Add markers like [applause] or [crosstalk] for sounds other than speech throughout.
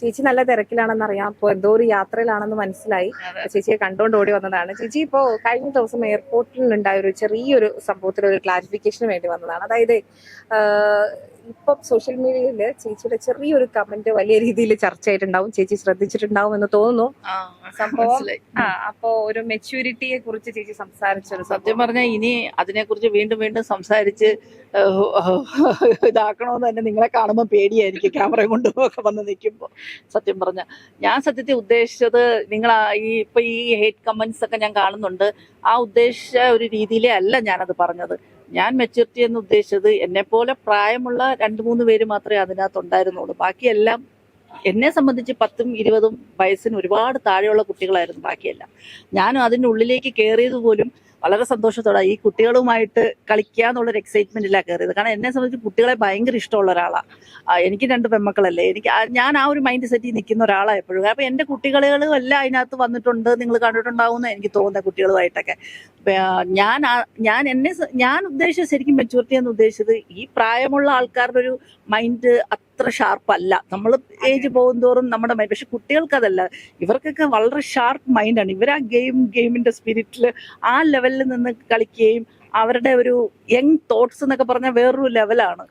ചേച്ചി നല്ല തിരക്കിലാണെന്ന് അറിയാം അപ്പൊ എന്തോ ഒരു യാത്രയിലാണെന്ന് മനസ്സിലായി. ചേച്ചിയെ കണ്ടുകൊണ്ട് ഓടി വന്നതാണ്. ചേച്ചി ഇപ്പോ കഴിഞ്ഞ ദിവസം എയർപോർട്ടിൽ ഉണ്ടായ ഒരു ചെറിയൊരു സംഭവത്തിൽ ഒരു ക്ലാരിഫിക്കേഷന് വേണ്ടി വന്നതാണ്. അതായത് ഇപ്പം സോഷ്യൽ മീഡിയയിൽ ചേച്ചിയുടെ ചെറിയൊരു കമന്റ് വലിയ രീതിയിൽ ചർച്ചയായിട്ടുണ്ടാവും. ചേച്ചി ശ്രദ്ധിച്ചിട്ടുണ്ടാവും എന്ന് തോന്നുന്നു. സംഭവം അപ്പോ ഒരു മെച്യൂരിറ്റിയെ കുറിച്ച് ചേച്ചി സംസാരിച്ചൊരു സത്യം പറഞ്ഞാൽ ഇനി അതിനെ കുറിച്ച് വീണ്ടും വീണ്ടും സംസാരിച്ച് ഇതാക്കണമെന്ന് തന്നെ നിങ്ങളെ കാണുമ്പോൾ പേടിയായിരിക്കും. ക്യാമറ കൊണ്ടുപോകെ വന്ന് നിൽക്കുമ്പോൾ സത്യം പറഞ്ഞ. ഞാൻ സത്യത്തിൽ ഉദ്ദേശിച്ചത് നിങ്ങൾ ഈ ഇപ്പൊ ഈ ഹേറ്റ് കമന്റ്സ് ഒക്കെ ഞാൻ കാണുന്നുണ്ട്. ആ ഉദ്ദേശിച്ച ഒരു രീതിയിലേ അല്ല ഞാനത് പറഞ്ഞത്. ഞാൻ മെച്യൂരിറ്റി എന്ന് ഉദ്ദേശിച്ചത് എന്നെ പോലെ പ്രായമുള്ള രണ്ട് മൂന്ന് പേര് മാത്രമേ അതിനകത്ത് ഉണ്ടായിരുന്നുള്ളൂ ബാക്കിയെല്ലാം എന്നെ സംബന്ധിച്ച് പത്തും ഇരുപതും വയസ്സിന് ഒരുപാട് താഴെയുള്ള കുട്ടികളായിരുന്നു ബാക്കിയെല്ലാം. ഞാനും അതിന്റെ ഉള്ളിലേക്ക് കയറിയത് പോലും വളരെ സന്തോഷത്തോടെ ഈ കുട്ടികളുമായിട്ട് കളിക്കുക എന്നുള്ളൊരു എക്സൈറ്റ്മെന്റിലാണ് കയറിയത് കാരണം എന്നെ സംബന്ധിച്ച് കുട്ടികളെ ഭയങ്കര ഇഷ്ടമുള്ള ഒരാളാണ് എനിക്ക് രണ്ട് പെമ്മക്കളല്ലേ. എനിക്ക് ഞാൻ ആ ഒരു മൈൻഡ് സെറ്റിൽ നിൽക്കുന്ന ഒരാളാണ് എപ്പോഴും. അപ്പൊ എന്റെ കുട്ടികളും എല്ലാം അതിനകത്ത് വന്നിട്ടുണ്ട്. നിങ്ങൾ കണ്ടിട്ടുണ്ടാവും എനിക്ക് തോന്നുന്നത് കുട്ടികളുമായിട്ടൊക്കെ. ഞാൻ ഞാൻ എന്നെ ഞാൻ ഉദ്ദേശിച്ച ശരിക്കും മെച്ചൂരിറ്റി എന്ന് ഉദ്ദേശിച്ചത് ഈ പ്രായമുള്ള ആൾക്കാരുടെ ഒരു മൈൻഡ് അത്ര ഷാർപ്പ് അല്ല. നമ്മൾ ഏജ് പോകുന്തോറും നമ്മുടെ മൈൻഡ് പക്ഷെ കുട്ടികൾക്ക് അതല്ല ഇവർക്കൊക്കെ വളരെ ഷാർപ്പ് മൈൻഡാണ് ഇവർ ആ ഗെയിം ഗെയിമിന്റെ സ്പിരിറ്റിൽ ആ ലെവലിൽ നിന്ന് കളിക്കുകയും അവരുടെ ഒരു യങ് തോട്ട്സ് എന്നൊക്കെ പറഞ്ഞാൽ വേറൊരു ലെവലാണ്.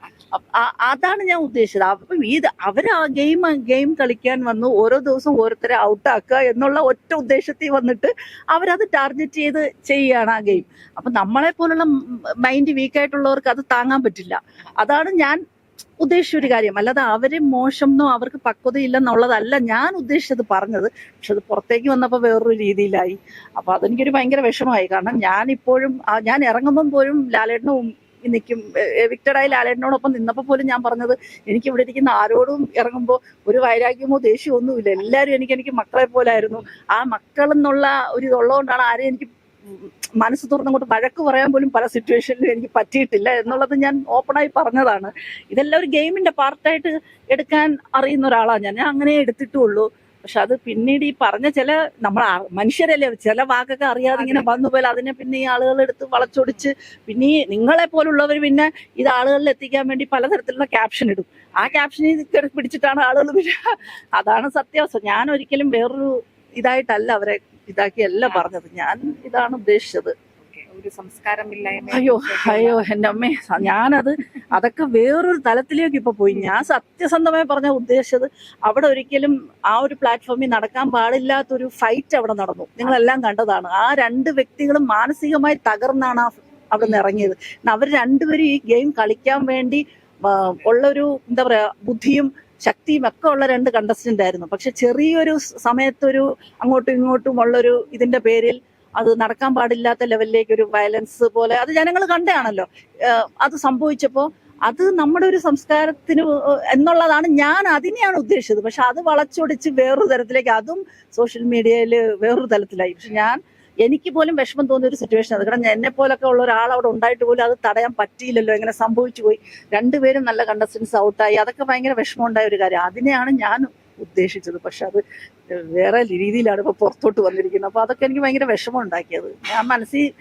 അതാണ് ഞാൻ ഉദ്ദേശിച്ചത്. അപ്പം ഇത് അവർ ആ ഗെയിം ഗെയിം കളിക്കാൻ വന്നു ഓരോ ദിവസവും ഓരോരുത്തരെ ഔട്ടാക്കുക എന്നുള്ള ഒറ്റ ഉദ്ദേശത്തിൽ വന്നിട്ട് അവരത് ടാർഗറ്റ് ചെയ്ത് ചെയ്യുകയാണ് ആ ഗെയിം. അപ്പം നമ്മളെ പോലുള്ള മൈൻഡ് വീക്കായിട്ടുള്ളവർക്ക് അത് താങ്ങാൻ പറ്റില്ല. അതാണ് ഞാൻ ഉദ്ദേശിച്ച ഒരു കാര്യം. അല്ലാതെ അവർ മോശം എന്നോ അവർക്ക് പക്വതയില്ലെന്നുള്ളതല്ല ഞാൻ ഉദ്ദേശിച്ചത് പറഞ്ഞത്. പക്ഷെ അത് പുറത്തേക്ക് വന്നപ്പോൾ വേറൊരു രീതിയിലായി. അപ്പൊ അതെനിക്കൊരു ഭയങ്കര വിഷമമായി. കാരണം ഞാൻ ഇപ്പോഴും ഞാൻ ഇറങ്ങുമ്പം പോലും ലാലേട്ടനും നിൽക്കും എവിക്റ്റഡായി ലാലേട്ടനോടൊപ്പം നിന്നപ്പോൾ പോലും ഞാൻ പറഞ്ഞത് എനിക്ക് ഇവിടെ ഇരിക്കുന്ന ആരോടും ഇറങ്ങുമ്പോൾ ഒരു വൈരാഗ്യമോ ദേഷ്യമോ ഒന്നുമില്ല. എല്ലാവരും എനിക്ക് എനിക്ക് മക്കളെ പോലായിരുന്നു. ആ മക്കൾ എന്നുള്ള ഒരു ഇതുള്ളതുകൊണ്ടാണ് ആരെയും എനിക്ക് മനസ്സ് തുറന്നങ്ങോട്ട് വഴക്ക് പറയാൻ പോലും പല സിറ്റുവേഷനിലും എനിക്ക് പറ്റിയിട്ടില്ല എന്നുള്ളത് ഞാൻ ഓപ്പണായി പറഞ്ഞതാണ്. ഇതെല്ലാം ഒരു ഗെയിമിന്റെ പാർട്ടായിട്ട് എടുക്കാൻ അറിയുന്ന ഒരാളാണ് ഞാൻ. അങ്ങനെ എടുത്തിട്ടുള്ളൂ. പക്ഷെ അത് പിന്നീട് ഈ പറഞ്ഞ ചില നമ്മൾ മനുഷ്യരല്ലേ ചില വാക്കൊക്കെ അറിയാതെ ഇങ്ങനെ വന്നു പോലെ അതിനെ പിന്നെ ഈ ആളുകൾ എടുത്ത് വളച്ചൊടിച്ച് പിന്നെ ഈ നിങ്ങളെ പോലുള്ളവർ പിന്നെ ഇത് ആളുകളിൽ എത്തിക്കാൻ വേണ്ടി പലതരത്തിലുള്ള ക്യാപ്ഷൻ ഇടും. ആ ക്യാപ്ഷനിൽ പിടിച്ചിട്ടാണ് ആളുകൾ പിന്നെ അതാണ് സത്യാവസ്ഥ. ഞാൻ ഒരിക്കലും വേറൊരു ഇതായിട്ടല്ല അവരെ ഇതാക്കിയല്ല പറഞ്ഞത്. ഞാൻ ഇതാണ് ഉദ്ദേശിച്ചത്. ഒരു സംസ്കാരമില്ലായ്മ അയ്യോ അയ്യോ എന്റെ അമ്മേ ഞാനത് അതൊക്കെ വേറൊരു തലത്തിലേക്ക് ഇപ്പൊ പോയി. ഞാൻ സത്യസന്ധമായി പറഞ്ഞ ഉദ്ദേശിച്ചത് അവിടെ ഒരിക്കലും ആ ഒരു പ്ലാറ്റ്ഫോമിൽ നടക്കാൻ പാടില്ലാത്തൊരു ഫൈറ്റ് അവിടെ നടന്നു. നിങ്ങളെല്ലാം കണ്ടതാണ്. ആ രണ്ട് വ്യക്തികളും മാനസികമായി തകർന്നാണ് ആ അവിടെ നിന്ന് ഇറങ്ങിയത്. അവർ രണ്ടുപേരും ഈ ഗെയിം കളിക്കാൻ വേണ്ടി ഉള്ളൊരു എന്താ പറയാ ബുദ്ധിയും ശക്തിയും ഒക്കെ ഉള്ള രണ്ട് കണ്ടസ്റ്റന്റ് ആയിരുന്നു. പക്ഷെ ചെറിയൊരു സമയത്തൊരു അങ്ങോട്ടും ഇങ്ങോട്ടും ഉള്ളൊരു ഇതിന്റെ പേരിൽ അത് നടക്കാൻ പാടില്ലാത്ത ലെവലിലേക്ക് ഒരു വയലൻസ് പോലെ അത് ജനങ്ങൾ കണ്ടാണല്ലോ. അത് സംഭവിച്ചപ്പോൾ അത് നമ്മുടെ ഒരു സംസ്കാരത്തിന് എന്നുള്ളതാണ് ഞാൻ അതിനെയാണ് ഉദ്ദേശിച്ചത്. പക്ഷെ അത് വളച്ചൊടിച്ച് വേറൊരു തരത്തിലേക്ക് അതും സോഷ്യൽ മീഡിയയിൽ വേറൊരു തലത്തിലായി. പക്ഷെ ഞാൻ എനിക്ക് പോലും വിഷമം തോന്നിയ ഒരു സിറ്റുവേഷൻ അത്. കാരണം എന്നെ പോലൊക്കെ ഉള്ള ഒരാൾ അവിടെ ഉണ്ടായിട്ട് പോലും അത് തടയാൻ പറ്റിയില്ലല്ലോ. ഇങ്ങനെ സംഭവിച്ചു പോയി. രണ്ടുപേരും നല്ല കണ്ടസ്റ്റൻസ് ഔട്ടായി അതൊക്കെ ഭയങ്കര വിഷമം ഉണ്ടായ ഒരു കാര്യം. അതിനെയാണ് ഞാൻ ഉദ്ദേശിച്ചത്. പക്ഷെ അത് വേറെ രീതിയിലാണ് ഇപ്പൊ പുറത്തോട്ട് വന്നിരിക്കുന്നത്. അപ്പൊ അതൊക്കെ എനിക്ക് ഭയങ്കര വിഷമം ഉണ്ടാക്കിയത്. ഞാൻ മനസ്സിൽ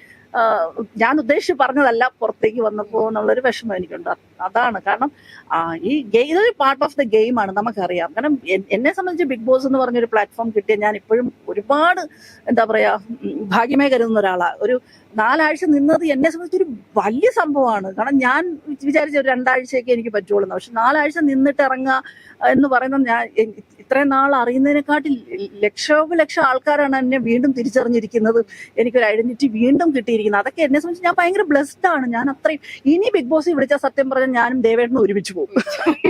ഞാൻ ഉദ്ദേശിച്ച് പറഞ്ഞതല്ല പുറത്തേക്ക് വന്നപ്പോ എന്നുള്ളൊരു വിഷമം എനിക്കുണ്ട്. അതാണ് കാരണം ഈ ഗെയിം ഇതൊരു പാർട്ട് ഓഫ് ദ ഗെയിമാണ് നമുക്കറിയാം. കാരണം എന്നെ സംബന്ധിച്ച് ബിഗ് ബോസ് എന്ന് പറഞ്ഞൊരു പ്ലാറ്റ്ഫോം കിട്ടിയ ഞാൻ ഇപ്പോഴും ഒരുപാട് എന്താ പറയാ ഭാഗ്യമേ കരുതുന്ന ഒരാളാണ് ഒരു നാലാഴ്ച നിന്നത് എന്നെ സംബന്ധിച്ച് ഒരു വലിയ സംഭവമാണ്. കാരണം ഞാൻ വിചാരിച്ച ഒരു രണ്ടാഴ്ചയൊക്കെ എനിക്ക് പറ്റുള്ളൂ. പക്ഷെ നാലാഴ്ച നിന്നിട്ട് ഇറങ്ങുക എന്ന് പറയുന്നത് ഞാൻ ഇത്രയും നാൾ അറിയുന്നതിനെക്കാട്ടി ലക്ഷോപലക്ഷം ആൾക്കാരാണ് എന്നെ വീണ്ടും തിരിച്ചറിഞ്ഞിരിക്കുന്നത്. എനിക്കൊരു ഐഡന്റിറ്റി വീണ്ടും കിട്ടിയിരിക്കുന്നത്. അതൊക്കെ എന്നെ സംബന്ധിച്ച് ഞാൻ ഭയങ്കര ബ്ലെസ്ഡ് ആണ്. ഞാൻ അത്രയും ഇനി ബിഗ് ബോസ് വിളിച്ചാൽ സത്യം പറഞ്ഞാൽ ഞാനും ദേവേട്ടനും ഒരുമിച്ച് പോകും.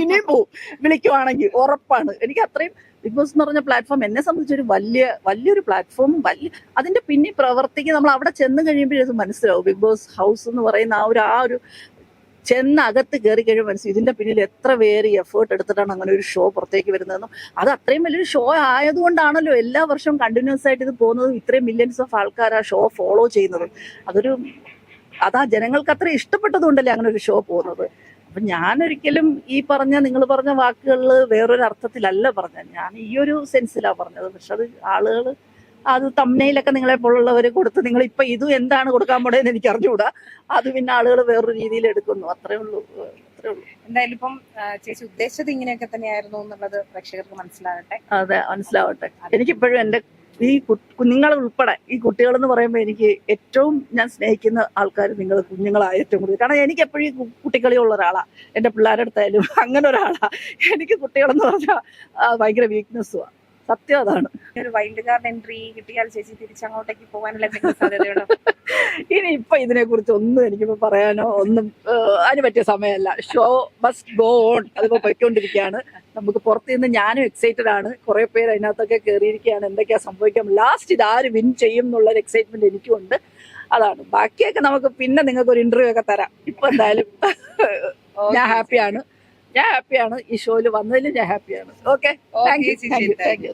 ഇനിയും പോകും. വിളിക്കുവാണെങ്കിൽ ഉറപ്പാണ്. എനിക്ക് അത്രയും ബിഗ് ബോസ് എന്ന് പറഞ്ഞ പ്ലാറ്റ്ഫോം എന്നെ സംബന്ധിച്ചൊരു വലിയ വലിയൊരു പ്ലാറ്റ്ഫോമും വലിയ അതിന്റെ പിന്നിൽ പ്രവർത്തിക്കുക നമ്മൾ അവിടെ ചെന്ന് കഴിയുമ്പോഴേ മനസ്സിലാവും. ബിഗ് ബോസ് ഹൗസ് എന്ന് പറയുന്ന ആ ഒരു ആ ഒരു ചെന്ന് അകത്ത് കയറി കഴിയുമ്പോൾ മനസ്സിൽ ഇതിന്റെ പിന്നിൽ എത്ര പേര് എഫേർട്ട് എടുത്തിട്ടാണ് അങ്ങനെ ഒരു ഷോ പുറത്തേക്ക് വരുന്നതെന്നും. അത് അത്രയും വലിയൊരു ഷോ ആയതുകൊണ്ടാണല്ലോ എല്ലാ വർഷവും കണ്ടിന്യൂസ് ആയിട്ട് ഇത് പോകുന്നതും ഇത്രയും മില്യൺസ് ഓഫ് ആൾക്കാർ ആ ഷോ ഫോളോ ചെയ്യുന്നതും. അതൊരു അതാ ജനങ്ങൾക്ക് അത്ര ഇഷ്ടപ്പെട്ടതുകൊണ്ടല്ലേ അങ്ങനെ ഒരു ഷോ പോകുന്നത്. അപ്പൊ ഞാനൊരിക്കലും ഈ പറഞ്ഞ നിങ്ങൾ പറഞ്ഞ വാക്കുകളിൽ വേറൊരു അർത്ഥത്തിലല്ല പറഞ്ഞത്. ഞാൻ ഈ ഒരു സെൻസിലാണ് പറഞ്ഞത്. പക്ഷെ അത് ആളുകൾ അത് തമ്മനയിലൊക്കെ നിങ്ങളെ പോലുള്ളവർ കൊടുത്ത് നിങ്ങൾ ഇപ്പൊ ഇത് എന്താണ് കൊടുക്കാൻ പോണേന്ന് എനിക്ക് അറിഞ്ഞുകൂടാ അത് പിന്നെ ആളുകൾ വേറൊരു രീതിയിൽ എടുക്കുന്നു. അത്രേ ഉള്ളൂ. അത്രേ ഉള്ളൂ. എന്തായാലും ഇപ്പം ചേച്ചി ഉദ്ദേശിച്ചത് ഇങ്ങനെയൊക്കെ തന്നെയായിരുന്നു എന്നുള്ളത് പ്രേക്ഷകർക്ക് മനസ്സിലാകട്ടെ. അതെ മനസ്സിലാവട്ടെ. എനിക്കിപ്പോഴും എന്റെ ഈ കുഞ്ഞുങ്ങൾ ഉൾപ്പെടെ ഈ കുട്ടികൾ എന്ന് പറയുമ്പോൾ എനിക്ക് ഏറ്റവും ഞാൻ സ്നേഹിക്കുന്ന ആൾക്കാർ നിങ്ങൾ കുഞ്ഞുങ്ങളായ ഏറ്റവും കൂടുതൽ. കാരണം എനിക്ക് എപ്പോഴും കുട്ടിക്കളിയുള്ള ഒരാളാണ് എന്റെ പിള്ളേരുടെ അടുത്തായാലും അങ്ങനെ ഒരാളാണ് എനിക്ക് കുട്ടികളെന്ന് പറഞ്ഞാൽ ഭയങ്കര വീക്ക്നെസ്സുമാണ് സത്യം അതാണ്. ഒരു വൈൽഡ് കാർഡ് എൻട്രി കിട്ടിയാൽ ചേച്ചി തിരിച്ചങ്ങോട്ടേക്ക് പോകാനുള്ള എന്തെങ്കിലും സാധ്യതയുണ്ടോ? [laughs] ഇനി ഇപ്പൊ ഇതിനെ കുറിച്ച് ഒന്നും എനിക്കിപ്പോ പറയാനോ ഒന്നും അതിന് പറ്റിയ സമയമല്ല. ഷോ മസ്റ്റ് ഗോ ഓൺ അതിപ്പോ പൊയ്ക്കൊണ്ടിരിക്കുകയാണ്. നമുക്ക് പുറത്ത് നിന്ന് ഞാനും എക്സൈറ്റഡ് ആണ്. കുറെ പേര് അതിനകത്തൊക്കെ കയറിയിരിക്കുകയാണ് എന്തൊക്കെയാ സംഭവിക്കാം ലാസ്റ്റ് ഇത് ആര് വിൻ ചെയ്യും എന്നുള്ള ഒരു എക്സൈറ്റ്മെന്റ് എനിക്കും ഉണ്ട് അതാണ്. ബാക്കിയൊക്കെ നമുക്ക് പിന്നെ നിങ്ങൾക്ക് ഒരു ഇന്റർവ്യൂ ഒക്കെ തരാം. ഇപ്പൊ എന്തായാലും ഞാൻ ഹാപ്പിയാണ് ഞാൻ ഹാപ്പിയാണ് ഈ ഷോയിൽ വന്നതിലും ഞാൻ ഹാപ്പിയാണ് okay thank you thank you